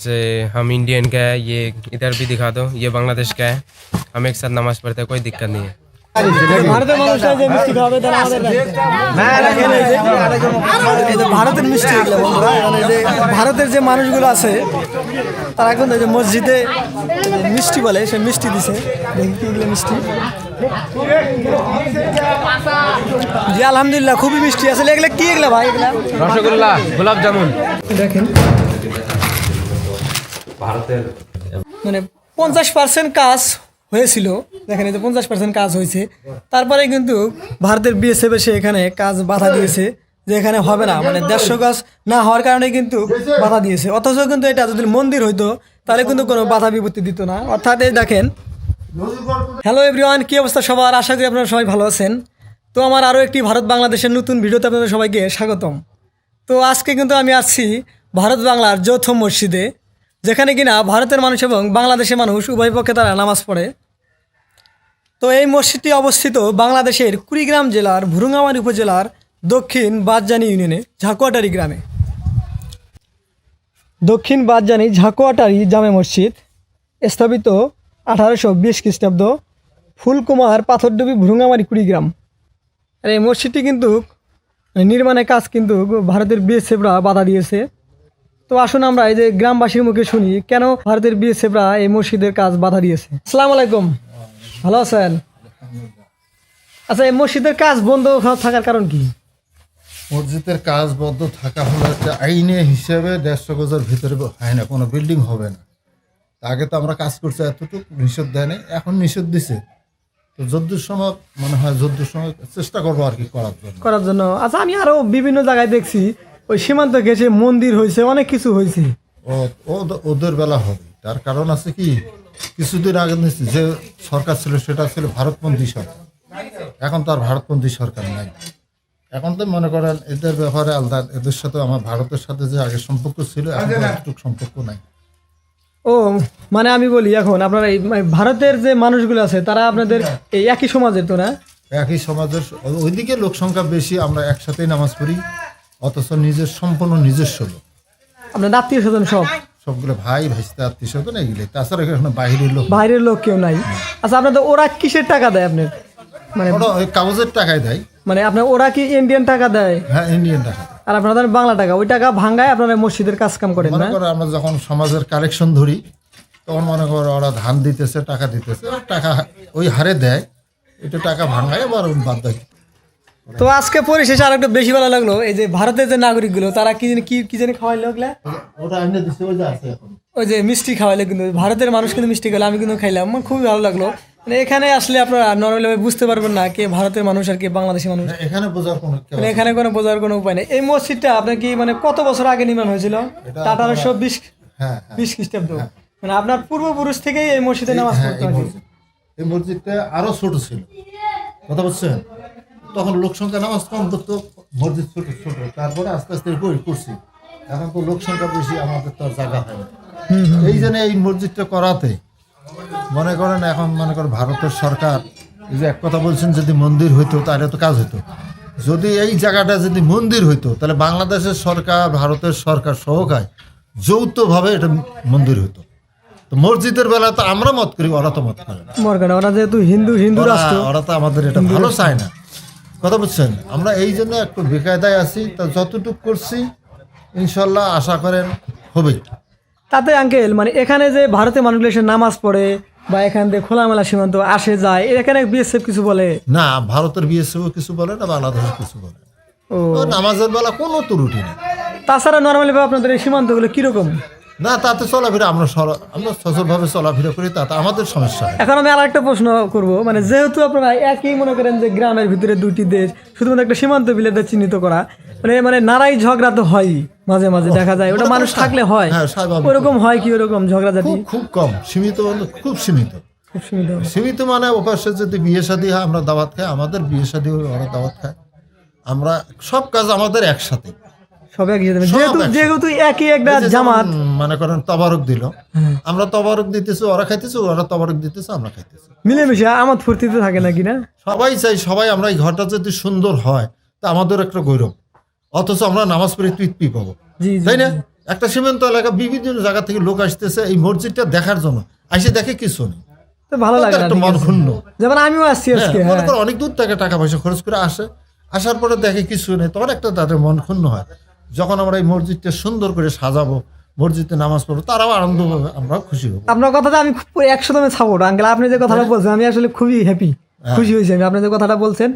से हम इंडियन का है ये इधर भी दिखा दो ये बांग्लादेश का है हम एक साथ नमाज पढ़ते हैं कोई दिक्कत नहीं है ভারতের মানুষরা যে মিষ্টি খাওয়াবে তারা আমাদের দেখেন এই যে- এই যে ভারতের মিষ্টি এগুলো বন্ধুরা মানে যে ভারতের যে মানুষগুলো আছে তারা এখন এই যে মসজিদে এই যে মিষ্টি বলে সে মিষ্টি দিছে দেখি কি এগুলো মিষ্টি জি আলহামদুলিল্লাহ খুবই মিষ্টি আছে এগুলো কি এগুলো ভাই এগুলা रसगुल्ला गुलाब जामुन দেখেন মানে পঞ্চাশ পার্সেন্ট কাজ হয়েছিল, দেখেন এই যে পঞ্চাশ পার্সেন্ট কাজ হয়েছে। তারপরে কিন্তু ভারতের বিএসএফ এসে এখানে কাজ বাধা দিয়েছে, যে এখানে হবে না মানে দেড়শো গাছ না হওয়ার কারণে কিন্তু বাধা দিয়েছে। অথচ কিন্তু এটা যদি মন্দির হইতো, তাহলে কিন্তু কোনো বাধা বিপত্তি দিত না। অর্থাৎ এই দেখেন হ্যালো এভরিওয়ান কি অবস্থা সবার? আশা করি আপনারা সবাই ভালো আছেন। তো আমার আরও একটি ভারত বাংলাদেশের নতুন ভিডিওতে আপনাদের সবাইকে স্বাগতম। তো আজকে কিন্তু আমি আসছি ভারত বাংলার যৌথ মসজিদে। যেখানে কিনা ভারতের মানুষ এবং বাংলাদেশের মানুষ উভয় পক্ষে তারা নামাজ পড়ে। তো এই মসজিদটি অবস্থিত বাংলাদেশের কুড়িগ্রাম জেলার ভুরুঙ্গামারি উপজেলার দক্ষিণ বাদজানি ইউনিয়নে, ঝাকুয়াটারি গ্রামে। দক্ষিণ বাদজানি ঝাকুয়াটারি জামে মসজিদ, স্থাপিত আঠারোশো বিশ খ্রিস্টাব্দ ফুলকুমার পাথরডুবি ভুরুঙ্গামারি কুড়িগ্রাম। আর এই মসজিদটি কিন্তু নির্মাণের কাজ কিন্তু ভারতের বিএসএফরা বাধা দিয়েছে। তো আসুন আমরা এই যে গ্রামবাসীর মুখে শুনি কেন ভারতের বিএসএফরা এই মসজিদের কাজ বাধা দিয়েছে? আসসালামু আলাইকুম। ভালো আছেন? আচ্ছা এই মসজিদের কাজ বন্ধ থাকার কারণ কি? মসজিদের কাজ বন্ধ থাকা হলো একটা আইনে হিসেবে দেড়শো গজের ভিতরে হয় না কোনো বিল্ডিং হবে না। আগে তো আমরা কাজ করছি এতটুকু নিষেধ দেয় নাই এখন নিষেধ দিছে। তো যদ্দুর সময় মনে হয় যদ্দুর সময় চেষ্টা করব আর কি করার জন্য। করার জন্য। আচ্ছা আমি আরও বিভিন্ন জায়গায় দেখছি ওই সীমান্ত গেছে মন্দির হয়েছে অনেক কিছু হয়েছে। ওদের বেলা হবে। তার কারণ আছে কি? কিছুদিন আগে যে সরকার ছিল সেটা ছিল ভারতপন্থী সরকার। এখন তো আর ভারতপন্থী সরকার নাই। এখন তো মনে করেন এদের ব্যাপারে আলাদা এদের সাথে আমার ভারতের সাথে যে আগে সম্পর্ক ছিল এখন সম্পর্ক নাই। ও মানে আমি বলি এখন আপনারা এই মানে ভারতের যে মানুষগুলো আছে তারা আপনাদের এই একই সমাজের তো না? একই সমাজের ওইদিকে লোক সংখ্যা বেশি আমরা একসাথেই নামাজ পড়ি। অথচ নিজের সম্পূর্ণ নিজস্ব লোক। আপনার আত্মীয় স্বজন সব? সবগুলো ভাই ভাইস্তা আত্মীয় স্বজন এগুলো তাছাড়া এখানে বাইরের লোক বাইরের লোক কেউ নাই। আচ্ছা আপনাদের ওরা কিসের টাকা দেয় আপনার? মানে ওই কাগজের টাকায় দেয়। মানে আপনার ওরা কি ইন্ডিয়ান টাকা দেয়? হ্যাঁ ইন্ডিয়ান টাকা। আর আপনাদের বাংলা টাকা ওই টাকা ভাঙ্গায় আপনারা মসজিদের কাজ কাম করেন মনে করো আমরা যখন সমাজের কালেকশন ধরি তখন মনে করো ওরা ধান দিতেছে টাকা দিতেছে। টাকা ওই হারে দেয় এটা টাকা ভাঙায় আবার বাদ দেয়। তো আজকে পরিশেষে আর একটু বেশি ভালো লাগল এই যে ভারতের যে নাগরিকগুলো তারা কি জানি কি কি জানি খাওয়াইলো ওগুলা? ওটা এনে দিচ্ছে ওই যে মিষ্টি খাওয়াইলো কিন্তু ভারতের মানুষ কিন্তু মিষ্টি খেলো আমি কিন্তু খাইলাম আমার খুবই ভালো লাগল। মানে এখানে আসলে আপনারা নর্মালি বুঝতে পারবেন না কে ভারতের মানুষ আর কে বাংলাদেশি মানুষ। এখানে বোঝার কোনো মানে এখানে কোনো বোঝার কোনো উপায় নেই। এই মসজিদটা আপনার কি মানে কত বছর আগে নির্মাণ হয়েছিল? আঠারোশো বিশ হ্যাঁ হ্যাঁ। বিশ খ্রিস্টাব্দ। মানে আপনার পূর্বপুরুষ থেকেই এই মসজিদে নামাজ হ্যাঁ পড়তো এই মসজিদটা আরও ছোট ছিল। কথা বলছেন তখন লোক সংখ্যা নামাজ কম করতো মসজিদ ছোট ছোট। তারপরে আস্তে আস্তে করছি এখন তো লোক সংখ্যা বেশি আমাদের তো জায়গা হয় না। এই জন্য এই মসজিদটা করাতে মনে করেন এখন মনে করেন ভারতের সরকার এই যে এক কথা বলছেন যদি মন্দির হইতো তাহলে তো কাজ হতো যদি এই জায়গাটা যদি মন্দির হইতো তাহলে বাংলাদেশের সরকার ভারতের সরকার সহকায় যৌথভাবে এটা মন্দির হতো তো মসজিদের বেলা তো আমরা মত করি ওরা তো মত করে না। ওরা যেহেতু হিন্দু হিন্দু রাষ্ট্র ওরা তো আমাদের এটা ভালো চায় না। কথা বুঝছেন? আমরা এই জন্য একটু বেকায়দায় আছি তা যতটুকু করছি ইনশাল্লাহ আশা করেন হবে। তাতে আঙ্কেল মানে এখানে যে ভারতের মানুষগুলো এসে নামাজ পড়ে বা এখান থেকে খোলামেলা সীমান্ত আসে যায় এখানে বিএসএফ কিছু বলে? না ভারতের বিএসএফ কিছু বলে না বাংলাদেশের কিছু বলে। ও। ও নামাজের বেলা কোনো ত্রুটি নেই। তাছাড়া নর্মালি আপনাদের এই সীমান্তগুলো কীরকম? না তাতে চলাফেরা আমরা আমরা সচলভাবে চলাফেরা করি তাতে আমাদের সমস্যা এখন আমি আর একটা প্রশ্ন করব মানে যেহেতু আপনারা একই মনে করেন যে গ্রামের ভিতরে দুটি দেশ শুধুমাত্র একটা সীমান্ত বিলেতে চিহ্নিত করা মানে মানে নারাই ঝগড়া তো হয়ই মাঝে মাঝে দেখা যায়। ওটা মানুষ থাকলে হয়। হ্যাঁ, ওরকম হয় কি ওরকম ঝগড়া খুব খুব কম। সীমিত খুব সীমিত। খুব সীমিত সীমিত মানে ওপাশে যদি বিয়ে শাদী হয় আমরা দাওয়াত খাই আমাদের বিয়ে শাদী হয় ওরা দাওয়াত খায়। আমরা সব কাজ আমাদের একসাথে। সব একই সাথে। যেহেতু যেহেতু একই একটা জামাত। মনে করেন তবারক দিল। হ্যাঁ। আমরা তবারক দিতেছি ওরা খাইতেছি ওরা তবারক দিতেছে আমরা খাইতেছি। মিলেমিশে আমার ফুর্তিতে থাকে নাকি না? সবাই চাই সবাই আমরা এই ঘরটা যদি সুন্দর হয় তা আমাদের একটা গৌরব। অথচ আমরা নামাজ পড়ে তৃপ্তি পাবো। তাই না? একটা সীমান্ত এলাকা বিভিন্ন জায়গা থেকে লোক আসতেছে এই মসজিদটা দেখার জন্য। আসে দেখে কিছু নেই। ভালো লাগে একটা মন। ক্ষুণ্ণ। যেমন আমিও আসছি হ্যাঁ, আজকে মনে হ্যাঁ। করো অনেক দূর থেকে টাকা পয়সা খরচ করে আসে। আসার পরে দেখে কিছু নেই তখন একটা তাদের মন ক্ষুণ্ণ হয়। যখন আমরা এই মসজিদটা সুন্দর করে সাজাবো মসজিদে নামাজ পড়ব তারাও আনন্দ পাবে আমরাও খুশি হব। আপনার কথাটা আমি একশো দমে সাপোর্ট আঙ্কেল। আপনি যে কথাটা বলছেন আমি আসলে খুবই হ্যাপি খুশি হয়েছি আমি। আপনি যে কথাটা বলছেন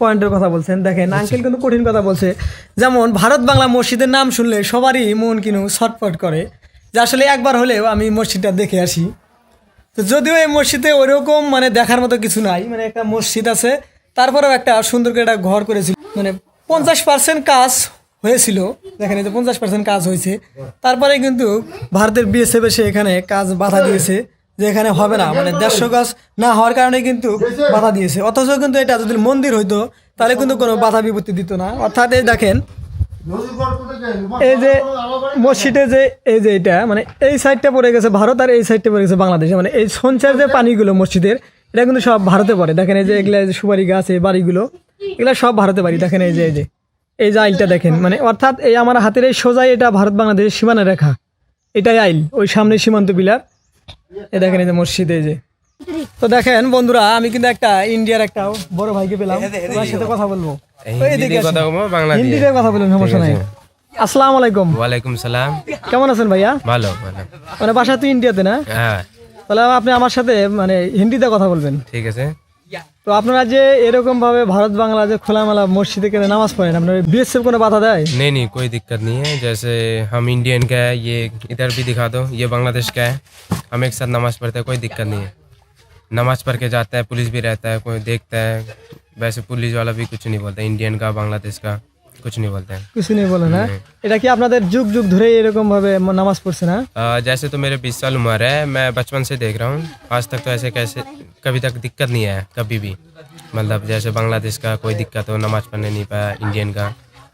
পয়েন্টের কথা বলছেন। দেখেন আঙ্কেল কিন্তু কঠিন কথা বলছে। যেমন ভারত বাংলা মসজিদের নাম শুনলে সবারই মন কিনু ছটফট করে যে আসলে একবার হলেও আমি মসজিদটা দেখে আসি। তো যদিও এই মসজিদে ওইরকম মানে দেখার মতো কিছু নাই মানে একটা মসজিদ আছে তারপরেও একটা সুন্দর করে একটা ঘর করেছিল। মানে পঞ্চাশ পার্সেন্ট কাজ হয়েছিল। এই যে পঞ্চাশ পার্সেন্ট কাজ হয়েছে। তারপরে কিন্তু ভারতের বিএসএফ এসে এখানে কাজ বাধা দিয়েছে, যে এখানে হবে না। মানে দেড়শো গাছ না হওয়ার কারণে কিন্তু বাধা দিয়েছে। অথচ কিন্তু এটা যদি মন্দির হইতো, তাহলে কিন্তু কোনো বাধা বিপত্তি দিত না। অর্থাৎ এই দেখেন, এই যে মসজিদে যে, এই যে এটা মানে এই সাইডটা পড়ে গেছে ভারত আর এই সাইডটা পড়ে গেছে বাংলাদেশে। মানে এই সঞ্চার যে পানিগুলো মসজিদের, এটা কিন্তু সব ভারতে পড়ে। দেখেন এই যে এগুলা সুপারি গাছ, এই বাড়িগুলো, এগুলা সব ভারতে বাড়ি। দেখেন এই যে এই যে। এই যে আইলটা দেখেন মানে অর্থাৎ এই আমার হাতের এই সোজাই এটা ভারত বাংলাদেশের সীমানা রেখা। এটাই আইল ওই সামনে সীমান্ত বিলার এ দেখেন এই যে মসজিদ যে। তো দেখেন বন্ধুরা আমি কিন্তু একটা ইন্ডিয়ার একটা বড় ভাইকে পেলাম ওর সাথে কথা বলব। হিন্দিতে কথা বলুন সমস্যা নাই। আসসালামু আলাইকুম। ওয়ালাইকুম সালাম। কেমন আছেন ভাইয়া? ভালো ভালো। মানে বাসা তো ইন্ডিয়াতে না? হ্যাঁ। তাহলে আপনি আমার সাথে মানে হিন্দিতে কথা বলবেন। ঠিক আছে। তো আপনারা যে এরকম ভাবে ভারত বাংলা যে খোলামেলা মসজিদে কেন নামাজ পড়েন আপনার বিএসএফ কোনো বাধা দেয় नहीं नहीं कोई दिक्कत नहीं है जैसे हम इंडियन का है ये इधर भी दिखा दो ये बांग्लादेश का है हम एक साथ नमाज पढ़ते हैं कोई दिक्कत नहीं है नमाज पढ़ के जाता है पुलिस भी रहता है कोई देखता है वैसे पुलिस वाला भी कुछ नहीं बोलता इंडियन का बांग्लादेश का कुछ नहीं बोलते हैं কিছু নেই বলে না এটা কি আপনাদের যুগ যুগ ধরে এরকম ভাবে নামাজ পড়ছে না आ, जैसे तो मेरे बीस साल उम्र है मैं बचपन से देख रहा हूँ आज तक तो ऐसे कैसे कभी तक दिक्कत नहीं है कभी भी मतलब जैसे बांग्लादेश का कोई दिक्कत हो नमाज पढ़ने नहीं पाया इंडियन का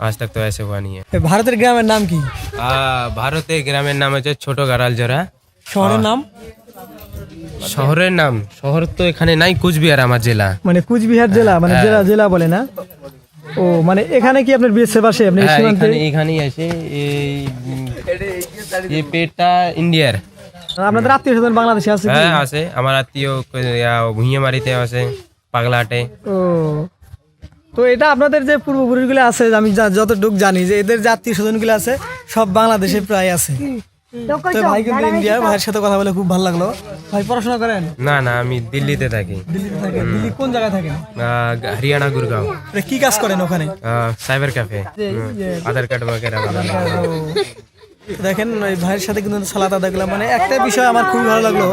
आज तक तो ऐसे हुआ नहीं है এ ভারতের গ্রামের নাম কি আহ, ভারতের গ্রামের নাম হচ্ছে ছোট গারাল জোড়া শহরের নাম শহরের নাম শহর তো এখানে নাই কুচবিহার আমার জেলা মানে কুচবিহার জেলা মানে জেলা জেলা বলে না ও মানে এখানে কি আপনার বিএসএফ আসে আপনি হ্যাঁ সীমান্তে এখানে এখানেই আছে। এই এই পেটটা ইন্ডিয়ার। আপনাদের আত্মীয় স্বজন বাংলাদেশে আছে হ্যাঁ আছে। আমার আত্মীয় ভুঁইয়ে মারিতে আছে পাগলাটে ও। তো এটা আপনাদের যে পূর্বপুরুষগুলো আছে আমি যতটুকু জানি যে এদের যে আত্মীয় স্বজনগুলো আছে সব বাংলাদেশে প্রায় আছে। তো ভাই কিন্তু ইন্ডিয়ার ভাইয়ের সাথে কথা বলে খুব ভালো লাগল। ভাই পড়াশোনা করেন? না না আমি দিল্লিতে থাকি। দিল্লিতে থাকেন। দিল্লি কোন জায়গায় থাকেন? হরিয়ানা গুরগাঁও। কি কাজ করেন ওখানে? Cyber cafe. আধার কার্ড বগেরা দেখেন ওই ভাইয়ের সাথে কিন্তু সালাত আদা করলাম। মানে একটা বিষয় আমার খুবই ভালো লাগল।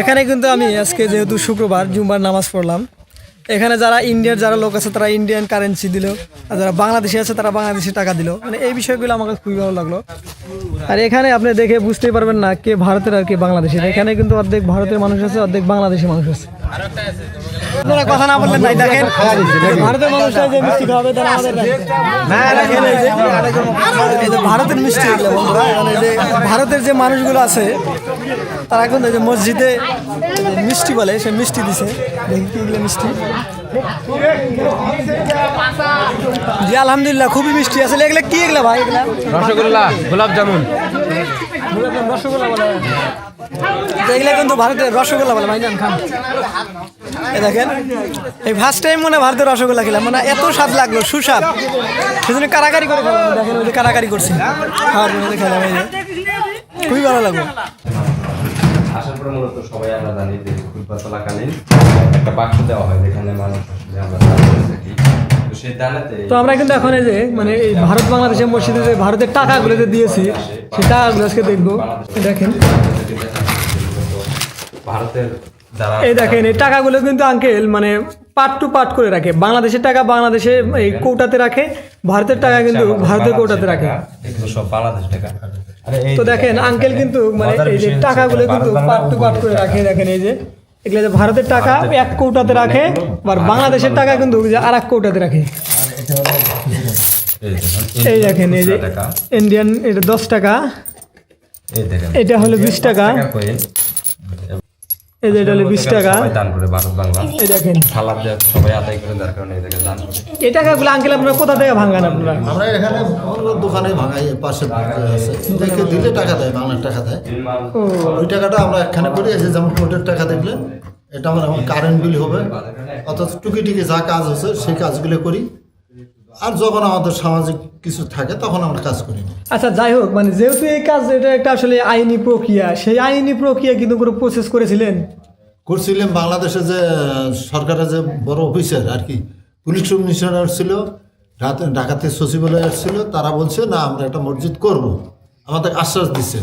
এখানে কিন্তু আমি আজকে যেহেতু শুক্রবার জুম্বার নামাজ পড়লাম। এখানে যারা ইন্ডিয়ার যারা লোক আছে তারা ইন্ডিয়ান কারেন্সি দিল। আর যারা বাংলাদেশে আছে তারা বাংলাদেশি টাকা দিল। মানে এই বিষয়গুলো আমার কাছে খুবই ভালো লাগল। আর এখানে আপনি দেখে বুঝতেই পারবেন না কে ভারতের আর কে বাংলাদেশের এখানে কিন্তু অর্ধেক ভারতের মানুষ আছে অর্ধেক বাংলাদেশি মানুষ আছে। আপনারা কথা না বললেন ভাই দেখেন। ভারতের মানুষরা যে মিষ্টি খাওয়াবে তারা আমাদের এই যে ভারতের মিষ্টি বন্ধুরা মানে যে ভারতের যে মানুষগুলো আছে তারা এখন যে মসজিদে মিষ্টি বলে সে মিষ্টি দিছে। দেখি কি মিষ্টি। জি আলহামদুলিল্লাহ খুবই মিষ্টি আছে। এগুলো কি এগুলো ভাই? এগুলো? রসগোল্লা গোলাপ জামুন। রসগোল্লা বলে কিন্তু ভারতের রসগোল্লা বলে ভাই খান। এই দেখেন এই ফার্স্ট টাইম মনে ভারতের রসগোল্লা খেলাম। মানে এত স্বাদ লাগল সুস্বাদ। সেজন্য কারাকারি করে খেলাম। দেখেন ওই যে কারাকারি করছে। খাওয়ার জন্য খেলাম খুবই ভালো লাগল। আসার পরে মূলত সবাই আমরা জানি যে খুতবা চলাকালীন একটা বাক্স দেওয়া হয় যেখানে মানুষ আসলে আমরা থাকি। তো আমরা কিন্তু এখন এই যে মানে এই ভারত বাংলাদেশের মসজিদে যে ভারতের টাকাগুলো যে দিয়েছি সেই টাকাগুলো আজকে দেখব। দেখেন। ভারতের এই দেখেন এই টাকাগুলো কিন্তু আঙ্কেল মানে পার্ট টু পার্ট করে রাখে। বাংলাদেশের টাকা বাংলাদেশে এই কৌটাতে রাখে ভারতের টাকা কিন্তু ভারতের কৌটাতে রাখে। সব বাংলাদেশ টাকা। তো দেখেন আঙ্কেল কিন্তু মানে এই যে টাকাগুলো কিন্তু পার্ট টু পার্ট করে রাখে দেখেন এই যে। এগুলো যে ভারতের টাকা এক কৌটাতে রাখে আর বাংলাদেশের টাকা কিন্তু যে আর এক কৌটাতে রাখে। এই দেখেন এই যে ইন্ডিয়ান এটা দশ টাকা। এটা হলো বিশ টাকা। এই যে এটা হলো বিশ টাকা। দান করে ভারত বাংলা। এই দেখেন। সালাদ সবাই আদায় করে যার কারণে এটাকে দান করে। এই টাকাগুলো আঙ্কেল আপনারা কোথা থেকে ভাঙান আপনারা? আমরা এখানে দোকানে ভাঙাই পাশে আছে। দেখে দিলে টাকা দেয় বাংলার টাকা দেয়। ওই টাকাটা আমরা একখানে করি এই যে যেমন কোর্টের টাকা দেখলে এটা আমার এখন কারেন্ট বিল হবে। অর্থাৎ টুকি টুকি যা কাজ হচ্ছে সেই কাজগুলো করি। আর যখন আমাদের সামাজিক কিছু থাকে তখন আমরা কাজ করি না। আচ্ছা যাই হোক মানে যেহেতু এই কাজ এটা একটা আসলে আইনি প্রক্রিয়া সেই আইনি প্রক্রিয়া কিন্তু কোনো প্রসেস করেছিলেন? করছিলেন বাংলাদেশে যে সরকারের যে বড় অফিসার আর কি পুলিশ কমিশনার ছিল ঢাকা- ঢাকাতে সচিবালয় ছিল তারা বলছে না আমরা একটা মসজিদ করব। আমাদের আশ্বাস দিচ্ছে